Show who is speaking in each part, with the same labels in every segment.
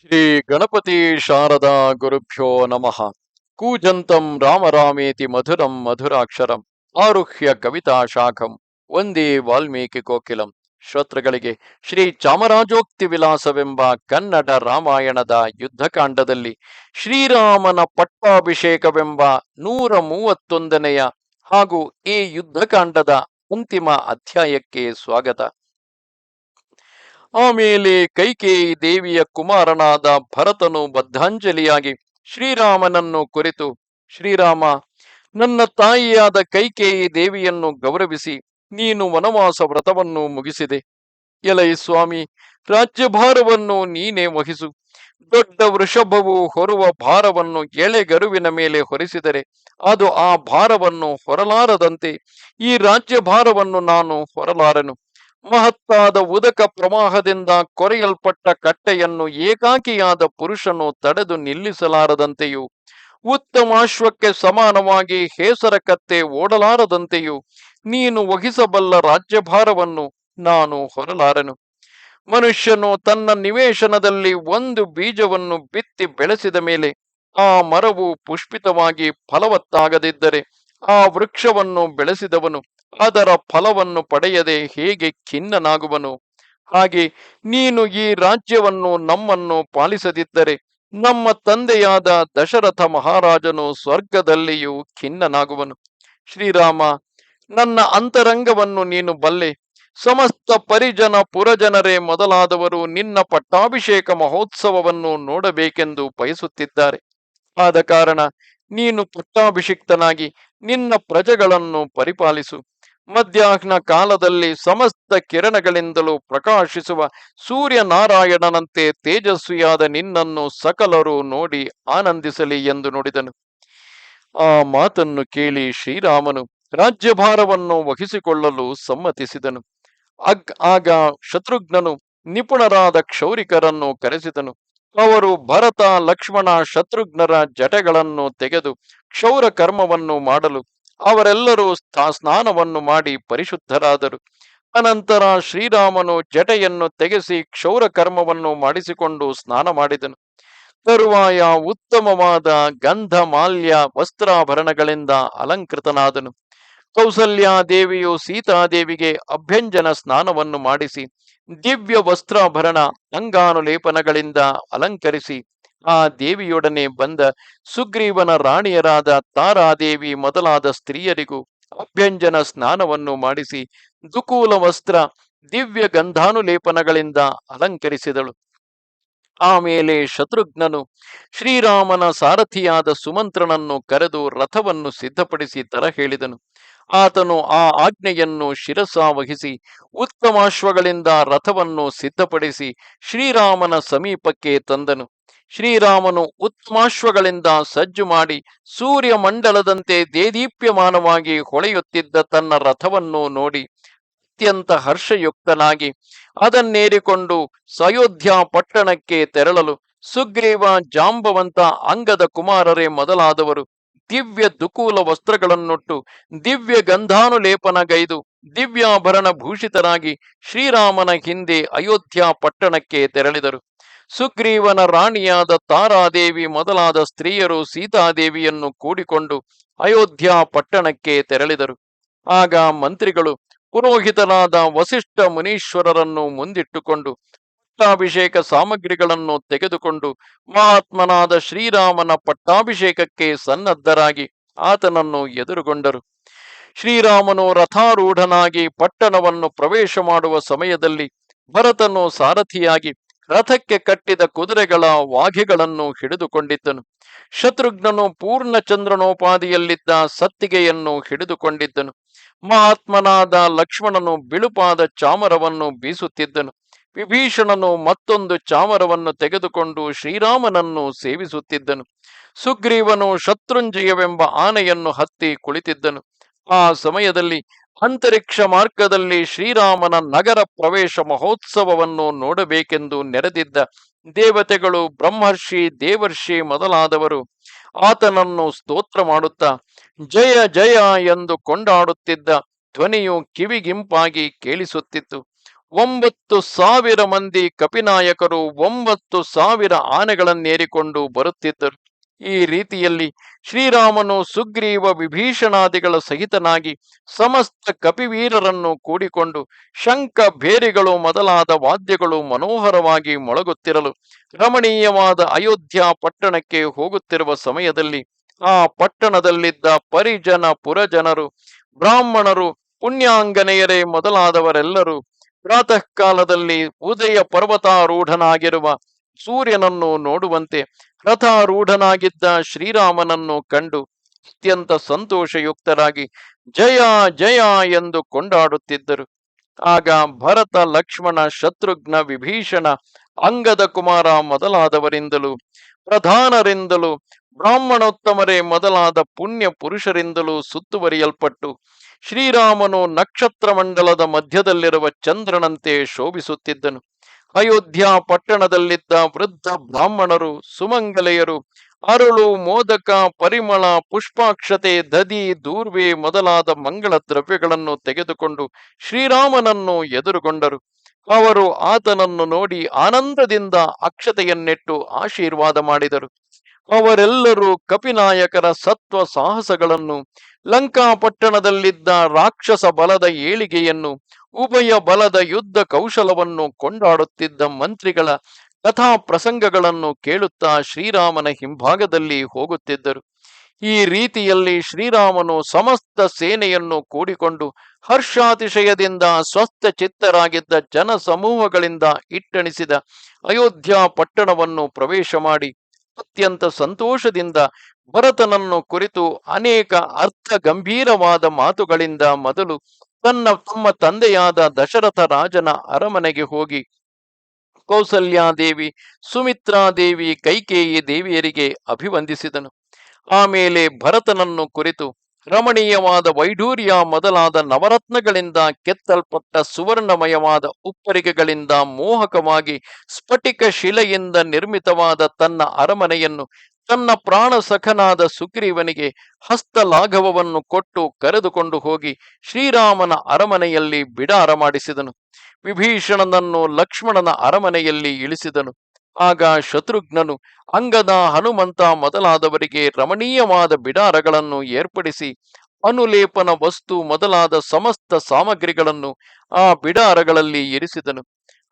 Speaker 1: ಶ್ರೀ ಗಣಪತಿ ಶಾರದಾ ಗುರುಭ್ಯೋ ನಮಃ. ಕೂಜಂತಂ ರಾಮರಾಮೇತಿ ಮಧುರಂ ಮಧುರಾಕ್ಷರಂ. ಆರುಹ್ಯ ಕವಿತಾ ಶಾಖಂ. ಒಂದೇ ವಾಲ್ಮೀಕಿ ಕೋಕಿಲಂ. ಶ್ರೋತೃಗಳಿಗೆ ಶ್ರೀ ಚಾಮರಾಜೋಕ್ತಿ ವಿಲಾಸವೆಂಬ ಕನ್ನಡ ರಾಮಾಯಣದ ಯುದ್ಧಕಾಂಡದಲ್ಲಿ ಶ್ರೀರಾಮನ ಪಟ್ಟಾಭಿಷೇಕವೆಂಬ ನೂರ ಮೂವತ್ತೊಂದನೆಯ ಹಾಗೂ ಈ ಯುದ್ಧಕಾಂಡದ ಅಂತಿಮ ಅಧ್ಯಾಯಕ್ಕೆ ಸ್ವಾಗತ. ಆಮೇಲೆ ಕೈಕೇಯಿ ದೇವಿಯ ಕುಮಾರನಾದ ಭರತನು ಬದ್ಧಾಂಜಲಿಯಾಗಿ ಶ್ರೀರಾಮನನ್ನು ಕುರಿತು. ಶ್ರೀರಾಮ, ನನ್ನ ತಾಯಿಯಾದ ಕೈಕೇಯಿ ದೇವಿಯನ್ನು ಗೌರವಿಸಿ ನೀನು ವನವಾಸ ವ್ರತವನ್ನು ಮುಗಿಸಿದೆ. ಎಲೈ ಸ್ವಾಮಿ, ರಾಜ್ಯಭಾರವನ್ನು ನೀನೇ ವಹಿಸು. ದೊಡ್ಡ ವೃಷಭವು ಹೊರುವ ಭಾರವನ್ನು ಎಳೆಗರುವಿನ ಮೇಲೆ ಹೊರಿಸಿದರೆ ಅದು ಆ ಭಾರವನ್ನು ಹೊರಲಾರದಂತೆ ಈ ರಾಜ್ಯಭಾರವನ್ನು ನಾನು ಹೊರಲಾರನು. ಮಹತ್ತಾದ ಉದಕ ಪ್ರವಾಹದಿಂದ ಕೊರೆಯಲ್ಪಟ್ಟ ಕಟ್ಟೆಯನ್ನು ಏಕಾಕಿಯಾದ ಪುರುಷನು ತಡೆದು ನಿಲ್ಲಿಸಲಾರದಂತೆಯೂ ಉತ್ತಮಾಶ್ವಕ್ಕೆ ಸಮಾನವಾಗಿ ಹೇಸರ ಕತ್ತೆ ಓಡಲಾರದಂತೆಯೂ ನೀನು ವಹಿಸಬಲ್ಲ ರಾಜ್ಯಭಾರವನ್ನು ನಾನು ಹೊರಲಾರನು. ಮನುಷ್ಯನು ತನ್ನ ನಿವೇಶನದಲ್ಲಿ ಒಂದು ಬೀಜವನ್ನು ಬಿತ್ತಿ ಬೆಳೆಸಿದ ಮೇಲೆ ಆ ಮರವು ಪುಷ್ಪಿತವಾಗಿ ಫಲವತ್ತಾಗದಿದ್ದರೆ ಆ ವೃಕ್ಷವನ್ನು ಬೆಳೆಸಿದವನು ಅದರ ಫಲವನ್ನು ಪಡೆಯದೆ ಹೇಗೆ ಖಿನ್ನನಾಗುವನು? ಹಾಗೆ ನೀನು ಈ ರಾಜ್ಯವನ್ನು ನಮ್ಮನ್ನು ಪಾಲಿಸದಿದ್ದರೆ ನಮ್ಮ ತಂದೆಯಾದ ದಶರಥ ಮಹಾರಾಜನು ಸ್ವರ್ಗದಲ್ಲಿಯೂ ಖಿನ್ನನಾಗುವನು. ಶ್ರೀರಾಮ, ನನ್ನ ಅಂತರಂಗವನ್ನು ನೀನು ಬಲ್ಲೆ. ಸಮಸ್ತ ಪರಿಜನ ಪುರಜನರೇ ಮೊದಲಾದವರು ನಿನ್ನ ಪಟ್ಟಾಭಿಷೇಕ ಮಹೋತ್ಸವವನ್ನು ನೋಡಬೇಕೆಂದು ಬಯಸುತ್ತಿದ್ದಾರೆ. ಆದ ಕಾರಣ ನೀನು ಪಟ್ಟಾಭಿಷಿಕ್ತನಾಗಿ ನಿನ್ನ ಪ್ರಜೆಗಳನ್ನು ಪರಿಪಾಲಿಸು. ಮಧ್ಯಾಹ್ನ ಕಾಲದಲ್ಲಿ ಸಮಸ್ತ ಕಿರಣಗಳಿಂದಲೂ ಪ್ರಕಾಶಿಸುವ ಸೂರ್ಯನಾರಾಯಣನಂತೆ ತೇಜಸ್ವಿಯಾದ ನಿನ್ನನ್ನು ಸಕಲರು ನೋಡಿ ಆನಂದಿಸಲಿ ಎಂದು ನುಡಿದನು. ಆ ಮಾತನ್ನು ಕೇಳಿ ಶ್ರೀರಾಮನು ರಾಜ್ಯಭಾರವನ್ನು ವಹಿಸಿಕೊಳ್ಳಲು ಸಮ್ಮತಿಸಿದನು. ಅಗ್ ಆಗ ಶತ್ರುಘ್ನನು ನಿಪುಣರಾದ ಕ್ಷೌರಿಕರನ್ನು ಕರೆಸಿದನು. ಅವರು ಭರತ, ಲಕ್ಷ್ಮಣ, ಶತ್ರುಘ್ನರ ಜಟೆಗಳನ್ನು ತೆಗೆದು ಕ್ಷೌರ ಕರ್ಮವನ್ನು ಮಾಡಲು ಅವರೆಲ್ಲರೂ ಸ್ನಾನವನ್ನು ಮಾಡಿ ಪರಿಶುದ್ಧರಾದರು. ಅನಂತರ ಶ್ರೀರಾಮನು ಜಟೆಯನ್ನು ತೆಗೆಸಿ ಕ್ಷೌರ ಕರ್ಮವನ್ನು ಮಾಡಿಸಿಕೊಂಡು ಸ್ನಾನ ಮಾಡಿದನು. ತರುವಾಯ ಉತ್ತಮವಾದ ಗಂಧ ಮಾಲ್ಯ ವಸ್ತ್ರಾಭರಣಗಳಿಂದ ಅಲಂಕೃತನಾದನು. ಕೌಸಲ್ಯಾದೇವಿಯು ಸೀತಾದೇವಿಗೆ ಅಭ್ಯಂಜನ ಸ್ನಾನವನ್ನು ಮಾಡಿಸಿ ದಿವ್ಯ ವಸ್ತ್ರಾಭರಣ ಅಂಗಾನುಲೇಪನಗಳಿಂದ ಅಲಂಕರಿಸಿ ಆ ದೇವಿಯೊಡನೆ ಬಂದ ಸುಗ್ರೀವನ ರಾಣಿಯರಾದ ತಾರಾದೇವಿ ಮೊದಲಾದ ಸ್ತ್ರೀಯರಿಗೂ ಅಭ್ಯಂಜನ ಸ್ನಾನವನ್ನು ಮಾಡಿಸಿ ದುಕೂಲ ವಸ್ತ್ರ, ದಿವ್ಯ ಗಂಧಾನುಲೇಪನಗಳಿಂದ ಅಲಂಕರಿಸಿದಳು. ಆಮೇಲೆ ಶತ್ರುಘ್ನನು ಶ್ರೀರಾಮನ ಸಾರಥಿಯಾದ ಸುಮಂತ್ರನನ್ನು ಕರೆದು ರಥವನ್ನು ಸಿದ್ಧಪಡಿಸಿ ತರ ಹೇಳಿದನು ಆತನು ಆ ಆಜ್ಞೆಯನ್ನು ಶಿರಸಾವಹಿಸಿ ಉತ್ತಮಾಶ್ವಗಳಿಂದ ರಥವನ್ನು ಸಿದ್ಧಪಡಿಸಿ ಶ್ರೀರಾಮನ ಸಮೀಪಕ್ಕೆ ತಂದನು. ಶ್ರೀರಾಮನು ಉತ್ತಮಾಶ್ವಗಳಿಂದ ಸಜ್ಜು ಮಾಡಿ ಸೂರ್ಯ ಮಂಡಲದಂತೆ ದೇದೀಪ್ಯಮಾನವಾಗಿ ಹೊಳೆಯುತ್ತಿದ್ದ ತನ್ನ ರಥವನ್ನು ನೋಡಿ ಅತ್ಯಂತ ಹರ್ಷಯುಕ್ತನಾಗಿ ಅದನ್ನೇರಿಕೊಂಡು ಸಯೋಧ್ಯ ಪಟ್ಟಣಕ್ಕೆ ತೆರಳಲು ಸುಗ್ರೀವ ಜಾಂಬವಂತ ಅಂಗದ ಕುಮಾರರೇ ಮೊದಲಾದವರು ದಿವ್ಯ ದುಕೂಲ ವಸ್ತ್ರಗಳನ್ನೊಟ್ಟು, ದಿವ್ಯ ಗಂಧಾನುಲೇಪನಗೈದು, ದಿವ್ಯಾಭರಣ ಭೂಷಿತರಾಗಿ ಶ್ರೀರಾಮನ ಹಿಂದೆ ಅಯೋಧ್ಯ ಪಟ್ಟಣಕ್ಕೆ ತೆರಳಿದರು. ಸುಗ್ರೀವನ ರಾಣಿಯಾದ ತಾರಾದೇವಿ ಮೊದಲಾದ ಸ್ತ್ರೀಯರು ಸೀತಾದೇವಿಯನ್ನು ಕೂಡಿಕೊಂಡು ಅಯೋಧ್ಯ ಪಟ್ಟಣಕ್ಕೆ ತೆರಳಿದರು. ಆಗ ಮಂತ್ರಿಗಳು ಪುರೋಹಿತನಾದ ವಸಿಷ್ಠ ಮುನೀಶ್ವರರನ್ನು ಮುಂದಿಟ್ಟುಕೊಂಡು ಪಟ್ಟಾಭಿಷೇಕ ಸಾಮಗ್ರಿಗಳನ್ನು ತೆಗೆದುಕೊಂಡು ಮಹಾತ್ಮನಾದ ಶ್ರೀರಾಮನ ಪಟ್ಟಾಭಿಷೇಕಕ್ಕೆ ಸನ್ನದ್ಧರಾಗಿ ಆತನನ್ನು ಎದುರುಗೊಂಡರು. ಶ್ರೀರಾಮನು ರಥಾರೂಢನಾಗಿ ಪಟ್ಟಣವನ್ನು ಪ್ರವೇಶ ಮಾಡುವ ಸಮಯದಲ್ಲಿ ಭರತನು ಸಾರಥಿಯಾಗಿ ರಥಕ್ಕೆ ಕಟ್ಟಿದ ಕುದುರೆಗಳ ವಾಘೆಗಳನ್ನು ಹಿಡಿದುಕೊಂಡಿದ್ದನು. ಶತ್ರುಘ್ನನು ಪೂರ್ಣಚಂದ್ರನೋಪಾದಿಯಲ್ಲಿದ್ದ ಸತ್ತಿಗೆಯನ್ನು ಹಿಡಿದುಕೊಂಡಿದ್ದನು. ಮಹಾತ್ಮನಾದ ಲಕ್ಷ್ಮಣನು ಬಿಳುಪಾದ ಚಾಮರವನ್ನು ಬೀಸುತ್ತಿದ್ದನು. ವಿಭೀಷಣನು ಮತ್ತೊಂದು ಚಾಮರವನ್ನು ತೆಗೆದುಕೊಂಡು ಶ್ರೀರಾಮನನ್ನು ಸೇವಿಸುತ್ತಿದ್ದನು. ಸುಗ್ರೀವನು ಶತ್ರುಂಜಯವೆಂಬ ಆನೆಯನ್ನು ಹತ್ತಿ ಕುಳಿತಿದ್ದನು. ಆ ಸಮಯದಲ್ಲಿ ಅಂತರಿಕ್ಷ ಮಾರ್ಗದಲ್ಲಿ ಶ್ರೀರಾಮನ ನಗರ ಪ್ರವೇಶ ಮಹೋತ್ಸವವನ್ನು ನೋಡಬೇಕೆಂದು ನೆರೆದಿದ್ದ ದೇವತೆಗಳು ಬ್ರಹ್ಮರ್ಷಿ, ದೇವರ್ಷಿ ಮೊದಲಾದವರು ಆತನನ್ನು ಸ್ತೋತ್ರ ಮಾಡುತ್ತಾ, ಜಯ ಜಯ ಎಂದು ಕೊಂಡಾಡುತ್ತಿದ್ದ ಧ್ವನಿಯು ಕಿವಿಗಿಂಪಾಗಿ ಕೇಳಿಸುತ್ತಿತ್ತು. ಒಂಬತ್ತು ಸಾವಿರ ಮಂದಿ ಕಪಿನಾಯಕರು ಒಂಬತ್ತು ಸಾವಿರ ಆನೆಗಳನ್ನೇರಿಕೊಂಡು ಬರುತ್ತಿದ್ದರು. ಈ ರೀತಿಯಲ್ಲಿ ಶ್ರೀರಾಮನು ಸುಗ್ರೀವ ವಿಭೀಷಣಾದಿಗಳ ಸಹಿತನಾಗಿ ಸಮಸ್ತ ಕಪಿವೀರರನ್ನು ಕೂಡಿಕೊಂಡು ಶಂಖ ಭೇರಿಗಳು ಮೊದಲಾದ ವಾದ್ಯಗಳು ಮನೋಹರವಾಗಿ ಮೊಳಗುತ್ತಿರಲು ರಮಣೀಯವಾದ ಅಯೋಧ್ಯ ಪಟ್ಟಣಕ್ಕೆ ಹೋಗುತ್ತಿರುವ ಸಮಯದಲ್ಲಿ ಆ ಪಟ್ಟಣದಲ್ಲಿದ್ದ ಪರಿಜನ ಪುರಜನರು, ಬ್ರಾಹ್ಮಣರು, ಪುಣ್ಯಾಂಗನೆಯರೇ ಮೊದಲಾದವರೆಲ್ಲರೂ ಪ್ರಾತಃ ಕಾಲದಲ್ಲಿ ಉದಯ ಪರ್ವತಾರೂಢನಾಗಿರುವ ಸೂರ್ಯನನ್ನು ನೋಡುವಂತೆ ರಥಾರೂಢನಾಗಿದ್ದ ಶ್ರೀರಾಮನನ್ನು ಕಂಡು ಅತ್ಯಂತ ಸಂತೋಷಯುಕ್ತರಾಗಿ ಜಯ ಜಯ ಎಂದು ಕೊಂಡಾಡುತ್ತಿದ್ದರು. ಆಗ ಭರತ, ಲಕ್ಷ್ಮಣ, ಶತ್ರುಘ್ನ, ವಿಭೀಷಣ, ಅಂಗದ ಕುಮಾರ ಮೊದಲಾದವರಿಂದಲೂ, ಪ್ರಧಾನರಿಂದಲೂ, ಬ್ರಾಹ್ಮಣೋತ್ತಮರೇ ಮೊದಲಾದ ಪುಣ್ಯ ಪುರುಷರಿಂದಲೂ ಸುತ್ತುವರಿಯಲ್ಪಟ್ಟು ಶ್ರೀರಾಮನು ನಕ್ಷತ್ರ ಮಂಡಲದ ಮಧ್ಯದಲ್ಲಿರುವ ಚಂದ್ರನಂತೆ ಶೋಭಿಸುತ್ತಿದ್ದನು. ಅಯೋಧ್ಯ ಪಟ್ಟಣದಲ್ಲಿದ್ದ ವೃದ್ಧ ಬ್ರಾಹ್ಮಣರು, ಸುಮಂಗಲೆಯರು, ಅರಳು, ಮೋದಕ, ಪರಿಮಳ, ಪುಷ್ಪಾಕ್ಷತೆ ದದಿ ದೂರ್ವೆ ಮೊದಲಾದ ಮಂಗಳ ದ್ರವ್ಯಗಳನ್ನು ತೆಗೆದುಕೊಂಡು ಶ್ರೀರಾಮನನ್ನು ಎದುರುಗೊಂಡರು. ಅವರು ಆತನನ್ನು ನೋಡಿ ಆನಂದದಿಂದ ಅಕ್ಷತೆಯನ್ನಿಟ್ಟು ಆಶೀರ್ವಾದ ಮಾಡಿದರು. ಅವರೆಲ್ಲರೂ ಕಪಿನಾಯಕರ ಸತ್ವ ಸಾಹಸಗಳನ್ನು ಲಂಕಾಪಟ್ಟಣದಲ್ಲಿದ್ದ ರಾಕ್ಷಸ ಬಲದ ಏಳಿಗೆಯನ್ನು, ಉಭಯ ಬಲದ ಯುದ್ಧ ಕೌಶಲವನ್ನು ಕೊಂಡಾಡುತ್ತಿದ್ದ ಮಂತ್ರಿಗಳ ಕಥಾ ಪ್ರಸಂಗಗಳನ್ನು ಕೇಳುತ್ತಾ ಶ್ರೀರಾಮನ ಹಿಂಭಾಗದಲ್ಲಿ ಹೋಗುತ್ತಿದ್ದರು. ಈ ರೀತಿಯಲ್ಲಿ ಶ್ರೀರಾಮನು ಸಮಸ್ತ ಸೇನೆಯನ್ನು ಕೂಡಿಕೊಂಡು ಹರ್ಷಾತಿಶಯದಿಂದ ಸ್ವಸ್ಥ ಚಿತ್ತರಾಗಿದ್ದ ಜನ ಸಮೂಹಗಳಿಂದ ಇಟ್ಟಣಿಸಿದ ಅಯೋಧ್ಯ ಪಟ್ಟಣವನ್ನು ಪ್ರವೇಶ ಮಾಡಿ ಅತ್ಯಂತ ಸಂತೋಷದಿಂದ ಭರತನನ್ನು ಕುರಿತು ಅನೇಕ ಅರ್ಥ ಗಂಭೀರವಾದ ಮಾತುಗಳಿಂದ ಮೊದಲು ತನ್ನ ತಮ್ಮ ತಂದೆಯಾದ ದಶರಥ ರಾಜನ ಅರಮನೆಗೆ ಹೋಗಿ ಕೌಸಲ್ಯಾದೇವಿ, ಸುಮಿತ್ರಾದೇವಿ, ಕೈಕೇಯಿ ದೇವಿಯರಿಗೆ ಅಭಿವಂದಿಸಿದನು. ಆಮೇಲೆ ಭರತನನ್ನು ಕುರಿತು ರಮಣೀಯವಾದ ವೈಡೂರ್ಯ ಮೊದಲಾದ ನವರತ್ನಗಳಿಂದ ಕೆತ್ತಲ್ಪಟ್ಟ ಸುವರ್ಣಮಯವಾದ ಉಪ್ಪರಿಗೆಗಳಿಂದ ಮೋಹಕವಾಗಿ ಸ್ಫಟಿಕ ಶಿಲೆಯಿಂದ ನಿರ್ಮಿತವಾದ ತನ್ನ ಅರಮನೆಯನ್ನು ತನ್ನ ಪ್ರಾಣ ಸಖನಾದ ಸುಗ್ರೀವನಿಗೆ ಹಸ್ತಲಾಘವವನ್ನು ಕೊಟ್ಟು ಕರೆದುಕೊಂಡು ಹೋಗಿ ಶ್ರೀರಾಮನ ಅರಮನೆಯಲ್ಲಿ ಬಿಡಾರ ಮಾಡಿಸಿದನು. ವಿಭೀಷಣನನ್ನು ಲಕ್ಷ್ಮಣನ ಅರಮನೆಯಲ್ಲಿ ಇಳಿಸಿದನು. ಆಗ ಶತ್ರುಘ್ನನು ಅಂಗದ ಹನುಮಂತ ಮೊದಲಾದವರಿಗೆ ರಮಣೀಯವಾದ ಬಿಡಾರಗಳನ್ನು ಏರ್ಪಡಿಸಿ ಅನುಲೇಪನ ವಸ್ತು ಮೊದಲಾದ ಸಮಸ್ತ ಸಾಮಗ್ರಿಗಳನ್ನು ಆ ಬಿಡಾರಗಳಲ್ಲಿ ಇರಿಸಿದನು.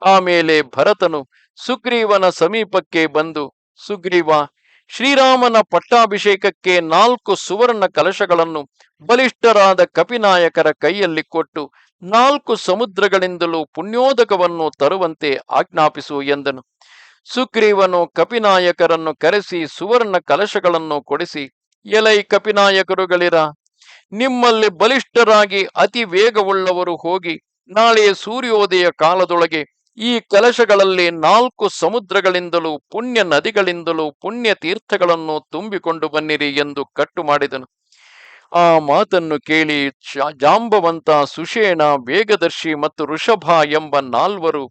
Speaker 1: ಆಮೇಲೆ ಭರತನು ಸುಗ್ರೀವನ ಸಮೀಪಕ್ಕೆ ಬಂದು, ಸುಗ್ರೀವ, ಶ್ರೀರಾಮನ ಪಟ್ಟಾಭಿಷೇಕಕ್ಕೆ ನಾಲ್ಕು ಸುವರ್ಣ ಕಲಶಗಳನ್ನು ಬಲಿಷ್ಠರಾದ ಕಪಿನಾಯಕರ ಕೈಯಲ್ಲಿ ಕೊಟ್ಟು ನಾಲ್ಕು ಸಮುದ್ರಗಳಿಂದಲೂ ಪುಣ್ಯೋದಕವನ್ನು ತರುವಂತೆ ಆಜ್ಞಾಪಿಸು ಎಂದನು. ಸುಗ್ರೀವನು ಕಪಿನಾಯಕರನ್ನು ಕರೆಸಿ ಸುವರ್ಣ ಕಲಶಗಳನ್ನು ಕೊಡಿಸಿ, ಎಲೈ ಕಪಿನಾಯಕರುಗಳಿರ, ನಿಮ್ಮಲ್ಲಿ ಬಲಿಷ್ಠರಾಗಿ ಅತಿ ವೇಗವುಳ್ಳವರು ಹೋಗಿ ನಾಳೆ ಸೂರ್ಯೋದಯ ಕಾಲದೊಳಗೆ ಈ ಕಲಶಗಳಲ್ಲಿ ನಾಲ್ಕು ಸಮುದ್ರಗಳಿಂದಲೂ ಪುಣ್ಯ ನದಿಗಳಿಂದಲೂ ಪುಣ್ಯ ತೀರ್ಥಗಳನ್ನು ತುಂಬಿಕೊಂಡು ಬನ್ನಿರಿ ಎಂದು ಕಟ್ಟು ಮಾಡಿದನು. ಆ ಮಾತನ್ನು ಕೇಳಿ ಜಾಂಬವಂತ ಸುಷೇಣ, ವೇಗದರ್ಶಿ ಮತ್ತು ಋಷಭ ಎಂಬ ನಾಲ್ವರು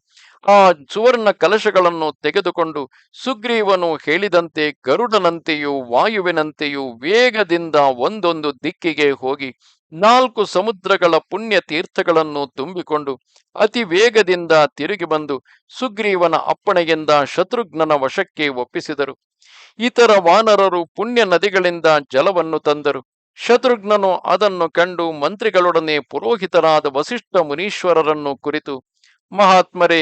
Speaker 1: ಆ ಸುವರ್ಣ ಕಲಶಗಳನ್ನು ತೆಗೆದುಕೊಂಡು ಸುಗ್ರೀವನು ಹೇಳಿದಂತೆ ಗರುಡನಂತೆಯೂ ವಾಯುವಿನಂತೆಯೂ ವೇಗದಿಂದ ಒಂದೊಂದು ದಿಕ್ಕಿಗೆ ಹೋಗಿ ನಾಲ್ಕು ಸಮುದ್ರಗಳ ಪುಣ್ಯ ತೀರ್ಥಗಳನ್ನು ತುಂಬಿಕೊಂಡು ಅತಿ ವೇಗದಿಂದ ತಿರುಗಿ ಬಂದು ಸುಗ್ರೀವನ ಅಪ್ಪಣೆಯಿಂದ ಶತ್ರುಘ್ನನ ವಶಕ್ಕೆ ಒಪ್ಪಿಸಿದರು. ಇತರ ವಾನರರು ಪುಣ್ಯ ನದಿಗಳಿಂದ ಜಲವನ್ನು ತಂದರು. ಶತ್ರುಘ್ನನು ಅದನ್ನು ಕಂಡು ಮಂತ್ರಿಗಳೊಡನೆ ಪುರೋಹಿತರಾದ ವಸಿಷ್ಠ ಮುನೀಶ್ವರರನ್ನು ಕುರಿತು, ಮಹಾತ್ಮರೇ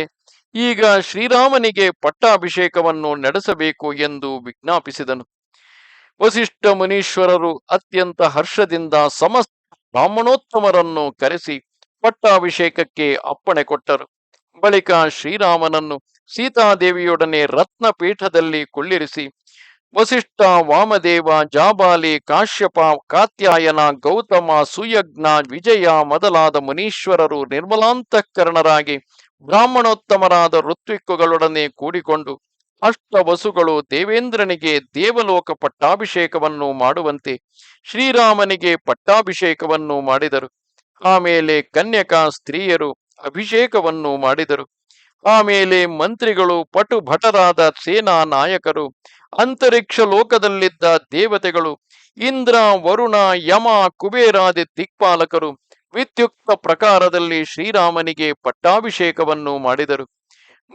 Speaker 1: ಈಗ ಶ್ರೀರಾಮನಿಗೆ ಪಟ್ಟಾಭಿಷೇಕವನ್ನು ನಡೆಸಬೇಕು ಎಂದು ವಿಜ್ಞಾಪಿಸಿದನು. ವಸಿಷ್ಠ ಮುನೀಶ್ವರರು ಅತ್ಯಂತ ಹರ್ಷದಿಂದ ಸಮಸ್ತ ಬ್ರಾಹ್ಮಣೋತ್ತಮರನ್ನು ಕರೆಸಿ ಪಟ್ಟಾಭಿಷೇಕಕ್ಕೆ ಅಪ್ಪಣೆ ಕೊಟ್ಟರು. ಬಳಿಕ ಶ್ರೀರಾಮನನ್ನು ಸೀತಾದೇವಿಯೊಡನೆ ರತ್ನಪೀಠದಲ್ಲಿ ಕುಳ್ಳಿರಿಸಿ, ವಸಿಷ್ಠ ವಾಮದೇವ, ಜಾಬಾಲಿ, ಕಾಶ್ಯಪ, ಕಾತ್ಯಾಯನ, ಗೌತಮ, ಸುಯಜ್ಞ, ವಿಜಯ ಮೊದಲಾದ ಮುನೀಶ್ವರರು ನಿರ್ಮಲಾಂತಃಕರಣರಾಗಿ ಬ್ರಾಹ್ಮಣೋತ್ತಮರಾದ ಋತ್ವಿಕ್ಕುಗಳೊಡನೆ ಕೂಡಿಕೊಂಡು ಅಷ್ಟ ವಸುಗಳು ದೇವೇಂದ್ರನಿಗೆ ದೇವಲೋಕ ಪಟ್ಟಾಭಿಷೇಕವನ್ನು ಮಾಡುವಂತೆ ಶ್ರೀರಾಮನಿಗೆ ಪಟ್ಟಾಭಿಷೇಕವನ್ನು ಮಾಡಿದರು. ಆಮೇಲೆ ಕನ್ಯಕಾ ಸ್ತ್ರೀಯರು ಅಭಿಷೇಕವನ್ನು ಮಾಡಿದರು. ಆಮೇಲೆ ಮಂತ್ರಿಗಳು ಪಟು ಭಟರಾದ ಸೇನಾ ನಾಯಕರು ಅಂತರಿಕ್ಷ ಲೋಕದಲ್ಲಿದ್ದ ದೇವತೆಗಳು, ಇಂದ್ರ, ವರುಣ, ಯಮ, ಕುಬೇರಾದಿ ದಿಕ್ಪಾಲಕರು ವಿದ್ಯುಕ್ತ ಪ್ರಕಾರದಲ್ಲಿ ಶ್ರೀರಾಮನಿಗೆ ಪಟ್ಟಾಭಿಷೇಕವನ್ನು ಮಾಡಿದರು.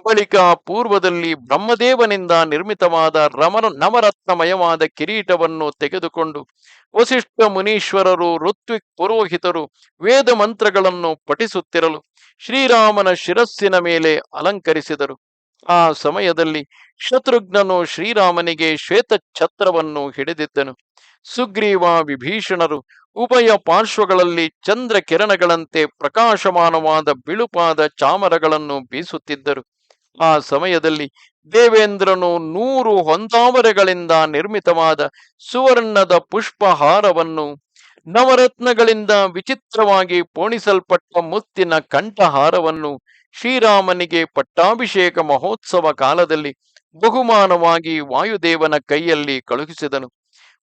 Speaker 1: ಬಳಿಕ ಪೂರ್ವದಲ್ಲಿ ಬ್ರಹ್ಮದೇವನಿಂದ ನಿರ್ಮಿತವಾದ ರಮರ ನವರತ್ನಮಯವಾದ ಕಿರೀಟವನ್ನು ತೆಗೆದುಕೊಂಡು ವಸಿಷ್ಠ ಮುನೀಶ್ವರರು ಋತ್ವಿಕ್ ಪುರೋಹಿತರು ವೇದ ಮಂತ್ರಗಳನ್ನು ಪಠಿಸುತ್ತಿರಲು ಶ್ರೀರಾಮನ ಶಿರಸ್ಸಿನ ಮೇಲೆ ಅಲಂಕರಿಸಿದರು. ಆ ಸಮಯದಲ್ಲಿ ಶತ್ರುಘ್ನನು ಶ್ರೀರಾಮನಿಗೆ ಶ್ವೇತ ಛತ್ರವನ್ನು ಹಿಡಿದಿದ್ದನು. ಸುಗ್ರೀವ ವಿಭೀಷಣರು ಉಭಯ ಪಾರ್ಶ್ವಗಳಲ್ಲಿ ಚಂದ್ರ ಕಿರಣಗಳಂತೆ ಪ್ರಕಾಶಮಾನವಾದ ಬಿಳುಪಾದ ಚಾಮರಗಳನ್ನು ಬೀಸುತ್ತಿದ್ದರು. ಆ ಸಮಯದಲ್ಲಿ ದೇವೇಂದ್ರನು ನೂರು ಹೊಂದಾವರೆಗಳಿಂದ ನಿರ್ಮಿತವಾದ ಸುವರ್ಣದ ಪುಷ್ಪಹಾರವನ್ನು ನವರತ್ನಗಳಿಂದ ವಿಚಿತ್ರವಾಗಿ ಪೋಣಿಸಲ್ಪಟ್ಟ ಮುತ್ತಿನ ಕಂಠಹಾರವನ್ನು ಶ್ರೀರಾಮನಿಗೆ ಪಟ್ಟಾಭಿಷೇಕ ಮಹೋತ್ಸವ ಕಾಲದಲ್ಲಿ ಬಹುಮಾನವಾಗಿ ವಾಯುದೇವನ ಕೈಯಲ್ಲಿ ಕಳುಹಿಸಿದನು.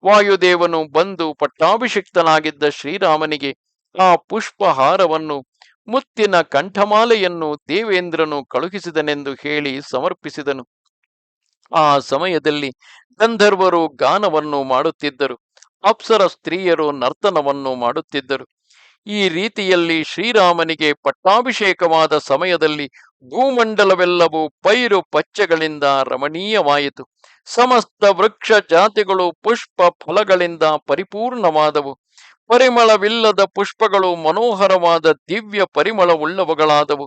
Speaker 1: ವಾಯುದೇವನು ಬಂದು ಪಟ್ಟಾಭಿಷಿಕ್ತನಾಗಿದ್ದ ಶ್ರೀರಾಮನಿಗೆ ಆ ಪುಷ್ಪಹಾರವನ್ನು, ಮುತ್ತಿನ ಕಂಠಮಾಲೆಯನ್ನು ದೇವೇಂದ್ರನು ಕಳುಹಿಸಿದನೆಂದು ಹೇಳಿ ಸಮರ್ಪಿಸಿದನು. ಆ ಸಮಯದಲ್ಲಿ ಗಂಧರ್ವರು ಗಾನವನ್ನು ಮಾಡುತ್ತಿದ್ದರು. ಅಪ್ಸರ ಸ್ತ್ರೀಯರು ನರ್ತನವನ್ನು ಮಾಡುತ್ತಿದ್ದರು. ಈ ರೀತಿಯಲ್ಲಿ ಶ್ರೀರಾಮನಿಗೆ ಪಟ್ಟಾಭಿಷೇಕವಾದ ಸಮಯದಲ್ಲಿ ಭೂಮಂಡಲವೆಲ್ಲವೂ ಪೈರು ಪಚ್ಚೆಗಳಿಂದ ರಮಣೀಯವಾಯಿತು. ಸಮಸ್ತ ವೃಕ್ಷ ಜಾತಿಗಳು ಪುಷ್ಪ ಫಲಗಳಿಂದ ಪರಿಪೂರ್ಣವಾದವು. ಪರಿಮಳವಿಲ್ಲದ ಪುಷ್ಪಗಳು ಮನೋಹರವಾದ ದಿವ್ಯ ಪರಿಮಳವುಳ್ಳವುಗಳಾದವು.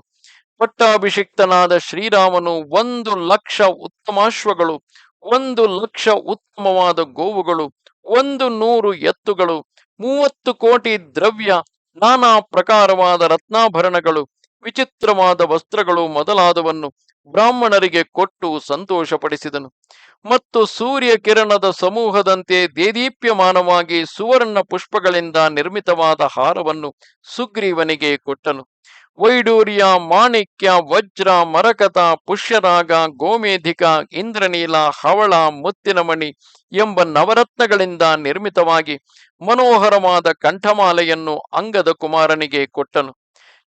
Speaker 1: ಪಟ್ಟಾಭಿಷಿಕ್ತನಾದ ಶ್ರೀರಾಮನು ಒಂದು ಲಕ್ಷ ಉತ್ತಮಾಶ್ವಗಳು, ಒಂದು ಲಕ್ಷ ಉತ್ತಮವಾದ ಗೋವುಗಳು, ಒಂದು ನೂರು ಎತ್ತುಗಳು, ಮೂವತ್ತು ಕೋಟಿ ದ್ರವ್ಯ ನಾನಾ ಪ್ರಕಾರವಾದ ರತ್ನಾಭರಣಗಳು, ವಿಚಿತ್ರವಾದ ವಸ್ತ್ರಗಳು ಮೊದಲಾದವನ್ನು ಬ್ರಾಹ್ಮಣರಿಗೆ ಕೊಟ್ಟು ಸಂತೋಷಪಡಿಸಿದನು. ಮತ್ತು ಸೂರ್ಯ ಕಿರಣದ ಸಮೂಹದಂತೆ ದೇದೀಪ್ಯಮಾನವಾಗಿ ಸುವರ್ಣ ಪುಷ್ಪಗಳಿಂದ ನಿರ್ಮಿತವಾದ ಹಾರವನ್ನು ಸುಗ್ರೀವನಿಗೆ ಕೊಟ್ಟನು. ವೈಡೂರ್ಯ, ಮಾಣಿಕ್ಯ, ವಜ್ರ, ಮರಕತ, ಪುಷ್ಯರಾಗ, ಗೋಮೇಧಿಕ, ಇಂದ್ರನೀಲ, ಹವಳ, ಮುತ್ತಿನಮಣಿ ಎಂಬ ನವರತ್ನಗಳಿಂದ ನಿರ್ಮಿತವಾಗಿ ಮನೋಹರವಾದ ಕಂಠಮಾಲೆಯನ್ನು ಅಂಗದ ಕುಮಾರನಿಗೆ ಕೊಟ್ಟನು.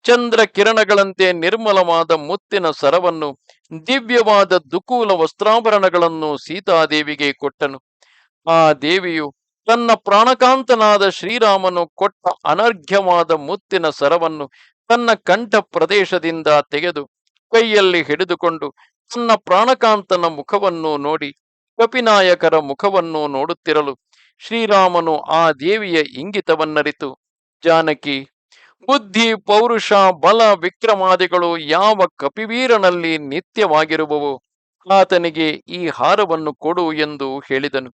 Speaker 1: ಚಂದ್ರ ಕಿರಣಗಳಂತೆ ನಿರ್ಮಲವಾದ ಮುತ್ತಿನ ಸರವನ್ನು, ದಿವ್ಯವಾದ ದುಕೂಲ ವಸ್ತ್ರಾಭರಣಗಳನ್ನು ಸೀತಾದೇವಿಗೆ ಕೊಟ್ಟನು. ಆ ದೇವಿಯು ತನ್ನ ಪ್ರಾಣಕಾಂತನಾದ ಶ್ರೀರಾಮನು ಕೊಟ್ಟ ಅನರ್ಘ್ಯವಾದ ಮುತ್ತಿನ ಸರವನ್ನು ತನ್ನ ಕಂಠ ಪ್ರದೇಶದಿಂದ ತೆಗೆದು ಕೈಯಲ್ಲಿ ಹಿಡಿದುಕೊಂಡು ತನ್ನ ಪ್ರಾಣಕಾಂತನ ಮುಖವನ್ನು ನೋಡಿ ಕಪಿನಾಯಕರ ಮುಖವನ್ನು ನೋಡುತ್ತಿರಲು ಶ್ರೀರಾಮನು ಆ ದೇವಿಯ ಇಂಗಿತವನ್ನರಿತು. ಜಾನಕಿ, ಬುದ್ಧಿ, ಪೌರುಷ, ಬಲ, ವಿಕ್ರಮಾದಿಗಳು ಯಾವ ಕಪಿವೀರನಲ್ಲಿ ನಿತ್ಯವಾಗಿರುವವು? ಆತನಿಗೆ ಈ ಹಾರವನ್ನು ಕೊಡು ಎಂದು ಹೇಳಿದನು.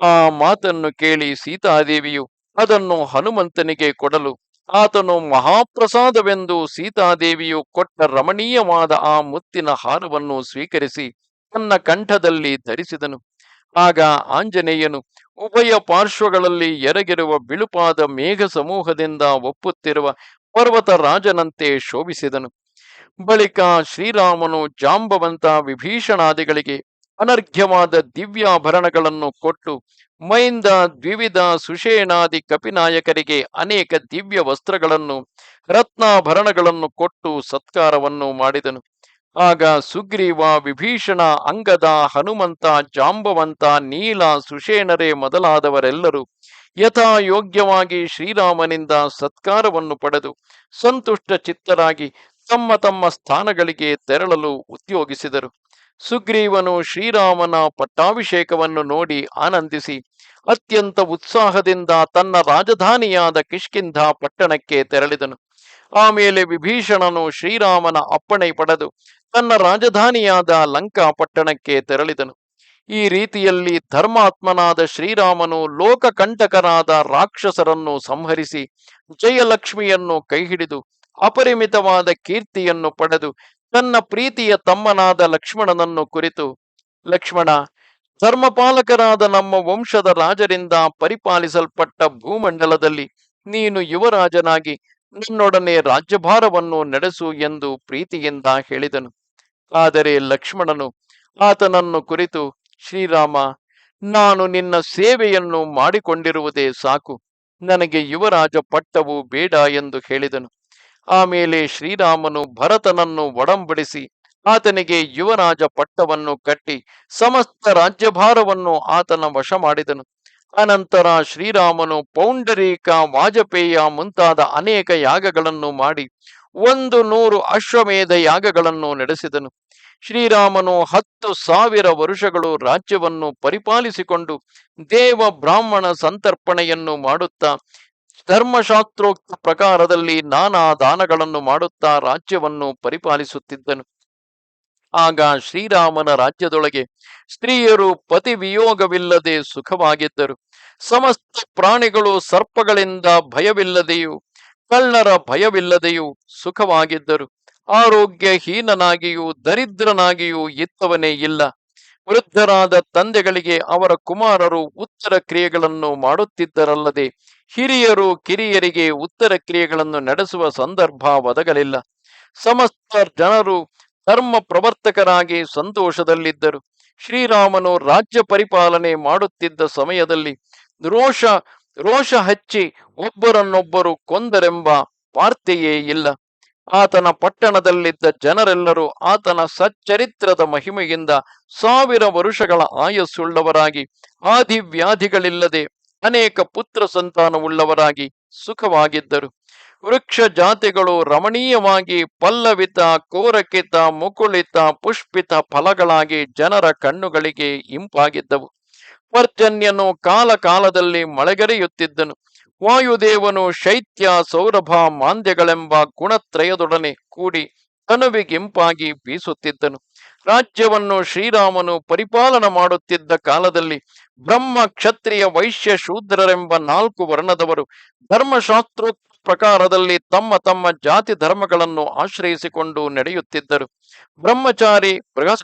Speaker 1: ಆ ಮಾತನ್ನು ಕೇಳಿ ಸೀತಾದೇವಿಯು ಅದನ್ನು ಹನುಮಂತನಿಗೆ ಕೊಡಲು ಆತನು ಮಹಾಪ್ರಸಾದವೆಂದು ಸೀತಾದೇವಿಯು ಕೊಟ್ಟ ರಮಣೀಯವಾದ ಆ ಮುತ್ತಿನ ಹಾರವನ್ನು ಸ್ವೀಕರಿಸಿ ತನ್ನ ಕಂಠದಲ್ಲಿ ಧರಿಸಿದನು. ಆಗ ಆಂಜನೇಯನು, ಉಭಯ ಪಾರ್ಶ್ವಗಳಲ್ಲಿ ಎರಗಿರುವ ಬಿಳುಪಾದ ಮೇಘ ಸಮೂಹದಿಂದ ಒಪ್ಪುತ್ತಿರುವ ಪರ್ವತ ರಾಜನಂತೆ ಶೋಭಿಸಿದನು. ಬಳಿಕ ಶ್ರೀರಾಮನು ಜಾಂಬವಂತ ವಿಭೀಷಣಾದಿಗಳಿಗೆ ಅನರ್ಘ್ಯವಾದ ದಿವ್ಯಾಭರಣಗಳನ್ನು ಕೊಟ್ಟು ಮೈಂದ ದ್ವಿವಿಧ ಸುಷೇಣಾದಿ ಕಪಿನಾಯಕರಿಗೆ ಅನೇಕ ದಿವ್ಯ ವಸ್ತ್ರಗಳನ್ನು, ರತ್ನಾಭರಣಗಳನ್ನು ಕೊಟ್ಟು ಸತ್ಕಾರವನ್ನು ಮಾಡಿದನು. ಆಗ ಸುಗ್ರೀವ ವಿಭೀಷಣ, ಅಂಗದ ಹನುಮಂತ, ಜಾಂಬವಂತ, ನೀಲ ಸುಷೇಣರೇ ಮೊದಲಾದವರೆಲ್ಲರೂ ಯಥಾಯೋಗ್ಯವಾಗಿ ಶ್ರೀರಾಮನಿಂದ ಸತ್ಕಾರವನ್ನು ಪಡೆದು ಸಂತುಷ್ಟ ಚಿತ್ತರಾಗಿ ತಮ್ಮ ತಮ್ಮ ಸ್ಥಾನಗಳಿಗೆ ತೆರಳಲು ಉದ್ಯೋಗಿಸಿದರು. ಸುಗ್ರೀವನು ಶ್ರೀರಾಮನ ಪಟ್ಟಾಭಿಷೇಕವನ್ನು ನೋಡಿ ಆನಂದಿಸಿ, ಅತ್ಯಂತ ಉತ್ಸಾಹದಿಂದ ತನ್ನ ರಾಜಧಾನಿಯಾದ ಕಿಷ್ಕಿಂಧ ಪಟ್ಟಣಕ್ಕೆ ತೆರಳಿದನು. ಆಮೇಲೆ ವಿಭೀಷಣನು ಶ್ರೀರಾಮನ ಅಪ್ಪಣೆ ಪಡೆದು ತನ್ನ ರಾಜಧಾನಿಯಾದ ಲಂಕಾ ಪಟ್ಟಣಕ್ಕೆ ತೆರಳಿದನು. ಈ ರೀತಿಯಲ್ಲಿ ಧರ್ಮಾತ್ಮನಾದ ಶ್ರೀರಾಮನು ಲೋಕಕಂಟಕರಾದ ರಾಕ್ಷಸರನ್ನು ಸಂಹರಿಸಿ ಜಯಲಕ್ಷ್ಮಿಯನ್ನು ಕೈಹಿಡಿದು ಅಪರಿಮಿತವಾದ ಕೀರ್ತಿಯನ್ನು ಪಡೆದು ತನ್ನ ಪ್ರೀತಿಯ ತಮ್ಮನಾದ ಲಕ್ಷ್ಮಣನನ್ನು ಕುರಿತು, ಲಕ್ಷ್ಮಣ, ಧರ್ಮಪಾಲಕರಾದ ನಮ್ಮ ವಂಶದ ರಾಜರಿಂದ ಪರಿಪಾಲಿಸಲ್ಪಟ್ಟ ಭೂಮಂಡಲದಲ್ಲಿ ನೀನು ಯುವರಾಜನಾಗಿ ನಿನ್ನೊಡನೆ ರಾಜ್ಯಭಾರವನ್ನು ನಡೆಸು ಎಂದು ಪ್ರೀತಿಯಿಂದ ಹೇಳಿದನು. ಆದರೆ ಲಕ್ಷ್ಮಣನು ಆತನನ್ನು ಕುರಿತು, ಶ್ರೀರಾಮ, ನಾನು ನಿನ್ನ ಸೇವೆಯನ್ನು ಮಾಡಿಕೊಂಡಿರುವುದೇ ಸಾಕು. ನನಗೆ ಯುವರಾಜ ಪಟ್ಟವು ಬೇಡ ಎಂದು ಹೇಳಿದನು. ಆಮೇಲೆ ಶ್ರೀರಾಮನು ಭರತನನ್ನು ಒಡಂಬಡಿಸಿ ಆತನಿಗೆ ಯುವರಾಜ ಪಟ್ಟವನ್ನು ಕಟ್ಟಿ ಸಮಸ್ತ ರಾಜ್ಯಭಾರವನ್ನು ಆತನ ವಶ ಮಾಡಿದನು. ಅನಂತರ ಶ್ರೀರಾಮನು ಪೌಂಡರೀಕ, ವಾಜಪೇಯ ಮುಂತಾದ ಅನೇಕ ಯಾಗಗಳನ್ನು ಮಾಡಿ ಒಂದು ನೂರು ಅಶ್ವಮೇಧ ಯಾಗಗಳನ್ನು ನಡೆಸಿದನು. ಶ್ರೀರಾಮನು ಹತ್ತು ಸಾವಿರ ವರುಷಗಳು ರಾಜ್ಯವನ್ನು ಪರಿಪಾಲಿಸಿಕೊಂಡು ದೇವ ಬ್ರಾಹ್ಮಣ ಸಂತರ್ಪಣೆಯನ್ನು ಮಾಡುತ್ತಾ ಧರ್ಮಶಾಸ್ತ್ರೋಕ್ತ ಪ್ರಕಾರದಲ್ಲಿ ನಾನಾ ದಾನಗಳನ್ನು ಮಾಡುತ್ತಾ ರಾಜ್ಯವನ್ನು ಪರಿಪಾಲಿಸುತ್ತಿದ್ದನು. ಆಗ ಶ್ರೀರಾಮನ ರಾಜ್ಯದೊಳಗೆ ಸ್ತ್ರೀಯರು ಪತಿ ವಿಯೋಗವಿಲ್ಲದೆ ಸುಖವಾಗಿದ್ದರು. ಸಮಸ್ತ ಪ್ರಾಣಿಗಳು ಸರ್ಪಗಳಿಂದ ಭಯವಿಲ್ಲದೆಯೂ, ಕಳ್ಳರ ಭಯವಿಲ್ಲದೆಯೂ ಸುಖವಾಗಿದ್ದರು. ಆರೋಗ್ಯಹೀನನಾಗಿಯೂ, ದರಿದ್ರನಾಗಿಯೂ ಇತ್ತವನೇ ಇಲ್ಲ. ವೃದ್ಧರಾದ ತಂದೆಗಳಿಗೆ ಅವರ ಕುಮಾರರು ಉತ್ತರ ಕ್ರಿಯೆಗಳನ್ನು ಮಾಡುತ್ತಿದ್ದರಲ್ಲದೆ ಹಿರಿಯರು ಕಿರಿಯರಿಗೆ ಉತ್ತರ ಕ್ರಿಯೆಗಳನ್ನು ನಡೆಸುವ ಸಂದರ್ಭ ಒದಗಲಿಲ್ಲ. ಸಮಸ್ತ ಜನರು ಧರ್ಮ ಪ್ರವರ್ತಕರಾಗಿ ಸಂತೋಷದಲ್ಲಿದ್ದರು. ಶ್ರೀರಾಮನು ರಾಜ್ಯ ಪರಿಪಾಲನೆ ಮಾಡುತ್ತಿದ್ದ ಸಮಯದಲ್ಲಿ ರೋಷ ರೋಷ ಹಚ್ಚಿ ಒಬ್ಬರನ್ನೊಬ್ಬರು ಕೊಂದರೆಂಬ ವಾರ್ತೆಯೇ ಇಲ್ಲ. ಆತನ ಪಟ್ಟಣದಲ್ಲಿದ್ದ ಜನರೆಲ್ಲರೂ ಆತನ ಸಚ್ಚರಿತ್ರದ ಮಹಿಮೆಯಿಂದ ಸಾವಿರ ವರುಷಗಳ ಆಯಸ್ಸುಳ್ಳವರಾಗಿ, ಆದಿವ್ಯಾಧಿಗಳಿಲ್ಲದೆ ಅನೇಕ ಪುತ್ರ ಸಂತಾನವುಳ್ಳವರಾಗಿ ಸುಖವಾಗಿದ್ದರು. ವೃಕ್ಷ ಜಾತಿಗಳು ರಮಣೀಯವಾಗಿ ಪಲ್ಲವಿತ, ಕೋರಕಿತ, ಮುಕುಳಿತ, ಪುಷ್ಪಿತ ಫಲಗಳಾಗಿ ಜನರ ಕಣ್ಣುಗಳಿಗೆ ಇಂಪಾಗಿದ್ದವು. ಪರ್ಜನ್ಯನು ಕಾಲ ಕಾಲದಲ್ಲಿ ಮಳೆಗರೆಯುತ್ತಿದ್ದನು. ವಾಯುದೇವನು ಶೈತ್ಯ, ಸೌರಭ, ಮಾಂದ್ಯಗಳೆಂಬ ಗುಣತ್ರಯದೊಡನೆ ಕೂಡಿ ತನುವಿಗಿಂಪಾಗಿ ಬೀಸುತ್ತಿದ್ದನು. ರಾಜ್ಯವನ್ನು ಶ್ರೀರಾಮನು ಪರಿಪಾಲನ ಮಾಡುತ್ತಿದ್ದ ಕಾಲದಲ್ಲಿ ಬ್ರಹ್ಮ, ಕ್ಷತ್ರಿಯ, ವೈಶ್ಯ, ಶೂದ್ರರೆಂಬ ನಾಲ್ಕು ವರ್ಣದವರು ಧರ್ಮಶಾಸ್ತ್ರ ಪ್ರಕಾರದಲ್ಲಿ ತಮ್ಮ ತಮ್ಮ ಜಾತಿ ಧರ್ಮಗಳನ್ನು ಆಶ್ರಯಿಸಿಕೊಂಡು ನಡೆಯುತ್ತಿದ್ದರು. ಬ್ರಹ್ಮಚಾರಿ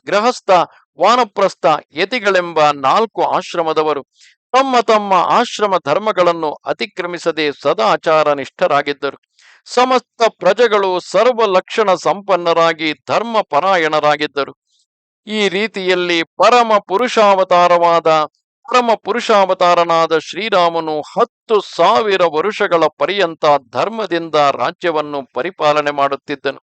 Speaker 1: ಗೃಹಸ್ಥ, ವಾನಪ್ರಸ್ಥ, ಯತಿಗಳೆಂಬ ನಾಲ್ಕು ಆಶ್ರಮದವರು ತಮ್ಮ ತಮ್ಮ ಆಶ್ರಮ ಧರ್ಮಗಳನ್ನು ಅತಿಕ್ರಮಿಸದೆ ಸದಾಚಾರ ನಿಷ್ಠರಾಗಿದ್ದರು ಸಮಸ್ತ ಪ್ರಜೆಗಳು ಸರ್ವ ಲಕ್ಷಣ ಸಂಪನ್ನರಾಗಿ ಧರ್ಮ ಪರಾಯಣರಾಗಿದ್ದರು ಈ ರೀತಿಯಲ್ಲಿ ಪರಮ ಪುರುಷಾವತಾರವಾದ, ಪರಮ ಪುರುಷಾವತಾರನಾದ ಶ್ರೀರಾಮನು ಹತ್ತು ಸಾವಿರ ವರುಷಗಳ ಪರ್ಯಂತ ಧರ್ಮದಿಂದ ರಾಜ್ಯವನ್ನು ಪರಿಪಾಲನೆ ಮಾಡುತ್ತಿದ್ದನು.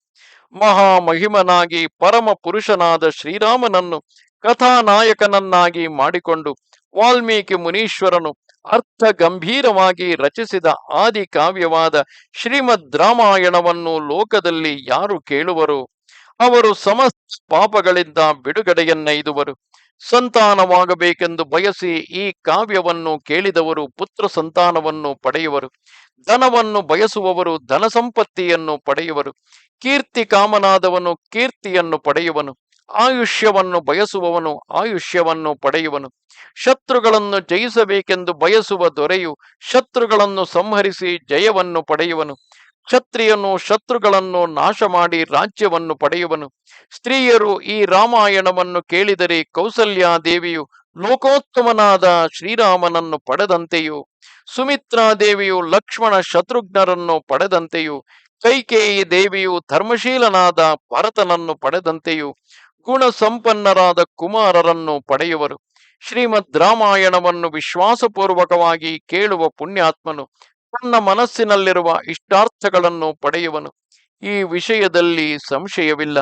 Speaker 1: ಮಹಾಮಹಿಮನಾಗಿ ಪರಮ ಪುರುಷನಾದ ಶ್ರೀರಾಮನನ್ನು ಕಥಾನಾಯಕನನ್ನಾಗಿ ಮಾಡಿಕೊಂಡು ವಾಲ್ಮೀಕಿ ಮುನೀಶ್ವರನು ಅರ್ಥ ಗಂಭೀರವಾಗಿ ರಚಿಸಿದ ಆದಿ ಕಾವ್ಯವಾದ ಶ್ರೀಮದ್ ರಾಮಾಯಣವನ್ನು ಲೋಕದಲ್ಲಿ ಯಾರು ಕೇಳುವರು? ಅವರು ಸಮಸ್ತ ಪಾಪಗಳಿಂದ ಬಿಡುಗಡೆಯನ್ನೈದುವರು ಸಂತಾನವಾಗಬೇಕೆಂದು ಬಯಸಿ ಈ ಕಾವ್ಯವನ್ನು ಕೇಳಿದವರು ಪುತ್ರ ಸಂತಾನವನ್ನು ಪಡೆಯುವರು. ಧನವನ್ನು ಬಯಸುವವರು ಧನ ಸಂಪತ್ತಿಯನ್ನು ಪಡೆಯುವರು. ಕೀರ್ತಿ ಕಾಮನಾದವನು ಕೀರ್ತಿಯನ್ನು ಪಡೆಯುವನು. ಆಯುಷ್ಯವನ್ನು ಬಯಸುವವನು ಆಯುಷ್ಯವನ್ನು ಪಡೆಯುವನು. ಶತ್ರುಗಳನ್ನು ಜಯಿಸಬೇಕೆಂದು ಬಯಸುವ ದೊರೆಯು ಶತ್ರುಗಳನ್ನು ಸಂಹರಿಸಿ ಜಯವನ್ನು ಪಡೆಯುವನು. ಕ್ಷತ್ರಿಯನು ಶತ್ರುಗಳನ್ನು ನಾಶ ಮಾಡಿ ರಾಜ್ಯವನ್ನು ಪಡೆಯುವನು. ಸ್ತ್ರೀಯರು ಈ ರಾಮಾಯಣವನ್ನು ಕೇಳಿದರೆ ಕೌಸಲ್ಯಾದೇವಿಯು ಲೋಕೋತ್ತಮನಾದ ಶ್ರೀರಾಮನನ್ನು ಪಡೆದಂತೆಯೂ ಸುಮಿತ್ರಾದೇವಿಯು ಲಕ್ಷ್ಮಣ ಶತ್ರುಘ್ನರನ್ನು ಪಡೆದಂತೆಯೂ, ಕೈಕೇಯಿ ದೇವಿಯು ಧರ್ಮಶೀಲನಾದ ಭರತನನ್ನು ಪಡೆದಂತೆಯೂ ಗುಣ ಸಂಪನ್ನರಾದ ಕುಮಾರರನ್ನು ಪಡೆಯುವರು. ಶ್ರೀಮದ್ ರಾಮಾಯಣವನ್ನು ವಿಶ್ವಾಸಪೂರ್ವಕವಾಗಿ ಕೇಳುವ ಪುಣ್ಯಾತ್ಮನು ತನ್ನ ಮನಸ್ಸಿನಲ್ಲಿರುವ ಇಷ್ಟಾರ್ಥಗಳನ್ನು ಪಡೆಯುವನು. ಈ ವಿಷಯದಲ್ಲಿ ಸಂಶಯವಿಲ್ಲ.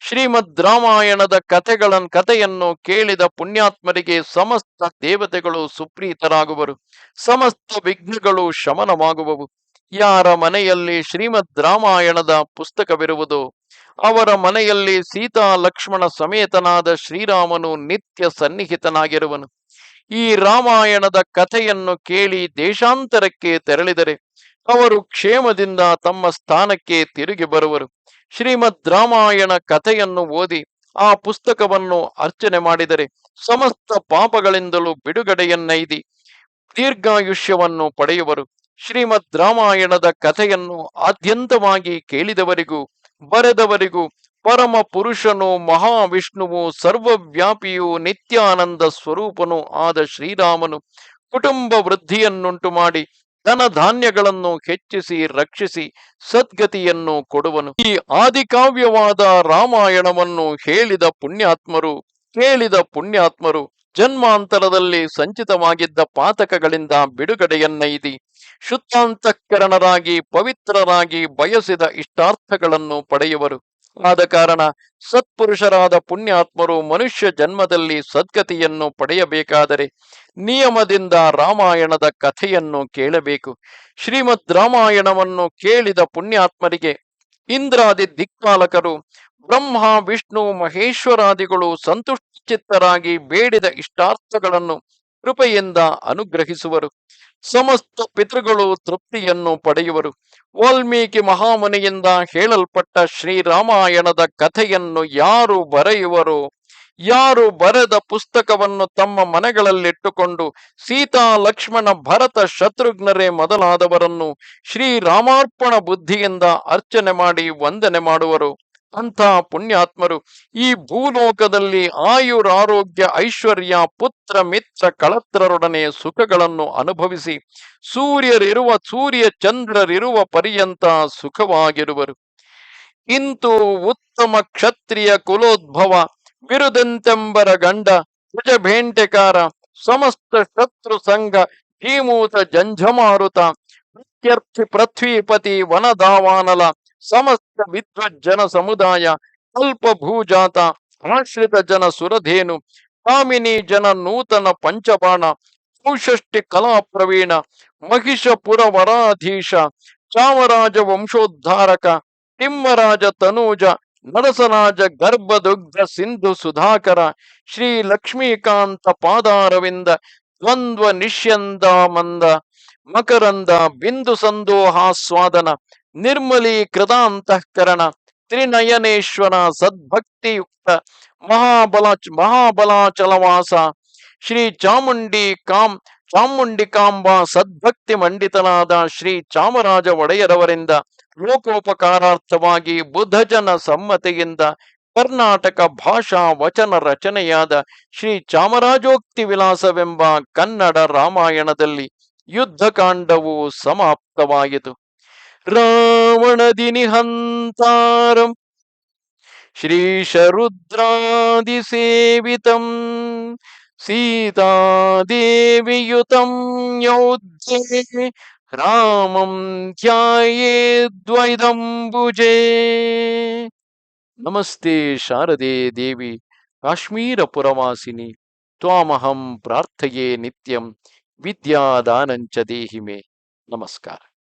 Speaker 1: ಶ್ರೀಮದ್ ರಾಮಾಯಣದ ಕಥೆಗಳ ಕಥೆಯನ್ನು ಕೇಳಿದ ಪುಣ್ಯಾತ್ಮರಿಗೆ ಸಮಸ್ತ ದೇವತೆಗಳು ಸುಪ್ರೀತರಾಗುವರು. ಸಮಸ್ತ ವಿಘ್ನಗಳು ಶಮನವಾಗುವವು. ಯಾರ ಮನೆಯಲ್ಲಿ ಶ್ರೀಮದ್ ರಾಮಾಯಣದ ಪುಸ್ತಕವಿರುವುದೋ, ಅವರ ಮನೆಯಲ್ಲಿ ಸೀತಾ ಲಕ್ಷ್ಮಣ ಸಮೇತನಾದ ಶ್ರೀರಾಮನು ನಿತ್ಯ ಸನ್ನಿಹಿತನಾಗಿರುವನು. ಈ ರಾಮಾಯಣದ ಕಥೆಯನ್ನು ಕೇಳಿ ದೇಶಾಂತರಕ್ಕೆ ತೆರಳಿದರೆ ಅವರು ಕ್ಷೇಮದಿಂದ ತಮ್ಮ ಸ್ಥಾನಕ್ಕೆ ತಿರುಗಿ ಬರುವರು. ಶ್ರೀಮದ್ ರಾಮಾಯಣ ಕಥೆಯನ್ನು ಓದಿ ಆ ಪುಸ್ತಕವನ್ನು ಅರ್ಚನೆ ಮಾಡಿದರೆ ಸಮಸ್ತ ಪಾಪಗಳಿಂದಲೂ ಬಿಡುಗಡೆಯನ್ನೈದಿ ದೀರ್ಘಾಯುಷ್ಯವನ್ನು ಪಡೆಯುವರು. ಶ್ರೀಮದ್ ರಾಮಾಯಣದ ಕಥೆಯನ್ನು ಆದ್ಯಂತವಾಗಿ ಕೇಳಿದವರಿಗೂ ಬರೆದವರಿಗೂ ಪರಮ ಪುರುಷನು, ಮಹಾವಿಷ್ಣುವು, ಸರ್ವವ್ಯಾಪಿಯು, ನಿತ್ಯಾನಂದ ಸ್ವರೂಪನು ಆದ ಶ್ರೀರಾಮನು ಕುಟುಂಬ ವೃದ್ಧಿಯನ್ನುಂಟು ಮಾಡಿ ಧನ ಧಾನ್ಯಗಳನ್ನು ಹೆಚ್ಚಿಸಿ, ರಕ್ಷಿಸಿ, ಸದ್ಗತಿಯನ್ನು ಕೊಡುವನು. ಈ ಆದಿಕಾವ್ಯವಾದ ರಾಮಾಯಣವನ್ನು ಹೇಳಿದ ಪುಣ್ಯಾತ್ಮರು, ಕೇಳಿದ ಪುಣ್ಯಾತ್ಮರು ಜನ್ಮಾಂತರದಲ್ಲಿ ಸಂಚಿತವಾಗಿದ್ದ ಪಾತಕಗಳಿಂದ ಬಿಡುಗಡೆಯನ್ನೈದಿ. ಶುದ್ಧಾಂತಃಕರಣರಾಗಿ, ಪವಿತ್ರರಾಗಿ ಬಯಸಿದ ಇಷ್ಟಾರ್ಥಗಳನ್ನು ಪಡೆಯುವರು. ಆದ ಕಾರಣ ಸತ್ಪುರುಷರಾದ ಪುಣ್ಯಾತ್ಮರು ಮನುಷ್ಯ ಜನ್ಮದಲ್ಲಿ ಸದ್ಗತಿಯನ್ನು ಪಡೆಯಬೇಕಾದರೆ ನಿಯಮದಿಂದ ರಾಮಾಯಣದ ಕಥೆಯನ್ನು ಕೇಳಬೇಕು. ಶ್ರೀಮದ್ ರಾಮಾಯಣವನ್ನು ಕೇಳಿದ ಪುಣ್ಯಾತ್ಮರಿಗೆ ಇಂದ್ರಾದಿ ದಿಕ್ಪಾಲಕರು, ಬ್ರಹ್ಮ, ವಿಷ್ಣು, ಮಹೇಶ್ವರಾದಿಗಳು ಸಂತುಷ್ಟಚಿತ್ತರಾಗಿ ಬೇಡಿದ ಇಷ್ಟಾರ್ಥಗಳನ್ನು ಕೃಪೆಯಿಂದ ಅನುಗ್ರಹಿಸುವರು. ಸಮಸ್ತ ಪಿತೃಗಳು ತೃಪ್ತಿಯನ್ನು ಪಡೆಯುವರು. ವಾಲ್ಮೀಕಿ ಮಹಾಮುನಿಯಿಂದ ಹೇಳಲ್ಪಟ್ಟ ಶ್ರೀರಾಮಾಯಣದ ಕಥೆಯನ್ನು ಯಾರು ಬರೆಯುವರು? ಯಾರು ಬರೆದ ಪುಸ್ತಕವನ್ನು ತಮ್ಮ ಮನೆಗಳಲ್ಲಿಟ್ಟುಕೊಂಡು ಸೀತಾ, ಲಕ್ಷ್ಮಣ, ಭರತ, ಶತ್ರುಘ್ನರೇ ಮೊದಲಾದವರನ್ನು ಶ್ರೀರಾಮಾರ್ಪಣ ಬುದ್ಧಿಯಿಂದ ಅರ್ಚನೆ ಮಾಡಿ ವಂದನೆ ಮಾಡುವರು. ಅಂಥ ಪುಣ್ಯಾತ್ಮರು ಈ ಭೂಲೋಕದಲ್ಲಿ ಆಯುರಾರೋಗ್ಯ ಐಶ್ವರ್ಯ, ಪುತ್ರ, ಮಿತ್ರ, ಕಳತ್ರರೊಡನೆ ಸುಖಗಳನ್ನು ಅನುಭವಿಸಿ ಸೂರ್ಯರಿರುವ ಸೂರ್ಯ ಚಂದ್ರರಿರುವ ಪರ್ಯಂತ ಸುಖವಾಗಿರುವರು. ಇಂತು ಉತ್ತಮ ಕ್ಷತ್ರಿಯ ಕುಲೋದ್ಭವ ಬಿರುದಂತೆಂಬರ ಗಂಡ ಭೇಂಟೆಕಾರ ಸಮಸ್ತ ಶತ್ರು ಸಂಘ, ಭೀಮೂತ ಜಂಜಮಾರುತ ಪ್ರತ್ಯರ್ಥಿ ಪೃಥ್ವೀಪತಿ ವನದಾವಾನಲ ಸಮಸ್ತ ವಿದ್ವಜ್ಜನ ಸಮುದಾಯ ಅಲ್ಪ ಭೂಜಾತ ಆಶ್ರಿತ ಜನ ಸುರಧೇನು, ಕಾಮಿನಿ ಜನ ನೂತನ ಪಂಚಬಾಣ ಚೌಷಷ್ಟಿ ಕಲಾ ಪ್ರವೀಣ, ಮಹಿಷಪುರ ವರಾಧೀಶ, ಚಾಮರಾಜ ವಂಶೋದ್ಧಾರಕ, ತಿಮ್ಮರಾಜ ತನೂಜ, ನರಸರಾಜ ಗರ್ಭದುಗ್ಧ ಸಿಂಧು ಸುಧಾಕರ, ಶ್ರೀ ಲಕ್ಷ್ಮೀಕಾಂತ ಪಾದಾರವಿಂದ, ದ್ವಂದ್ವ ನಿಶ್ಯಂದ ಮಂದ, ಮಕರಂದ ಬಿಂದು ಸಂದೋಹಾಸ್ವಾದನ ನಿರ್ಮಲೀಕೃತಾಂತಃಕರಣ, ತ್ರಿನಯನೇಶ್ವರ ಸದ್ಭಕ್ತಿಯುಕ್ತ ಮಹಾಬಲ ಮಹಾಬಲಾಚಲವಾಸ, ಶ್ರೀ ಚಾಮುಂಡಿ ಕಾಂ ಚಾಮುಂಡಿಕಾಂಬ ಸದ್ಭಕ್ತಿ ಮಂಡಿತನಾದ ಶ್ರೀ ಚಾಮರಾಜ ಒಡೆಯರವರಿಂದ ಲೋಕೋಪಕಾರಾರ್ಥವಾಗಿ ಬುದ್ಧಜನ ಸಮ್ಮತಿಯಿಂದ ಕರ್ನಾಟಕ ಭಾಷಾ ವಚನ ರಚನೆಯಾದ ಶ್ರೀ ಚಾಮರಾಜೋಕ್ತಿ ವಿಲಾಸವೆಂಬ ಕನ್ನಡ ರಾಮಾಯಣದಲ್ಲಿ ಯುದ್ಧಕಾಂಡವು ಸಮಾಪ್ತವಾಯಿತು. ನಿಹಂತಾರಂ ಶ್ರೀಶರುದ್ರಾದಿಸೇವಿತಂ ಸೀತಾದೇವಿಯುತಂ ಯೋಧ್ಯೆ ರಾಮಂ ಧ್ಯಾಯೇದ್ವೈದಂಬುಜೇ ನಮಸ್ತೆ ಶಾರದೆ ದೇವಿ ಕಾಶ್ಮೀರ ಪುರವಾಸಿನಿ ತ್ವಾಮಹಂ ಪ್ರಾರ್ಥಯೇ ನಿತ್ಯಂ ವಿದ್ಯಾದಾನಂಚ ದೇಹಿ ಮೇ ನಮಸ್ಕಾರ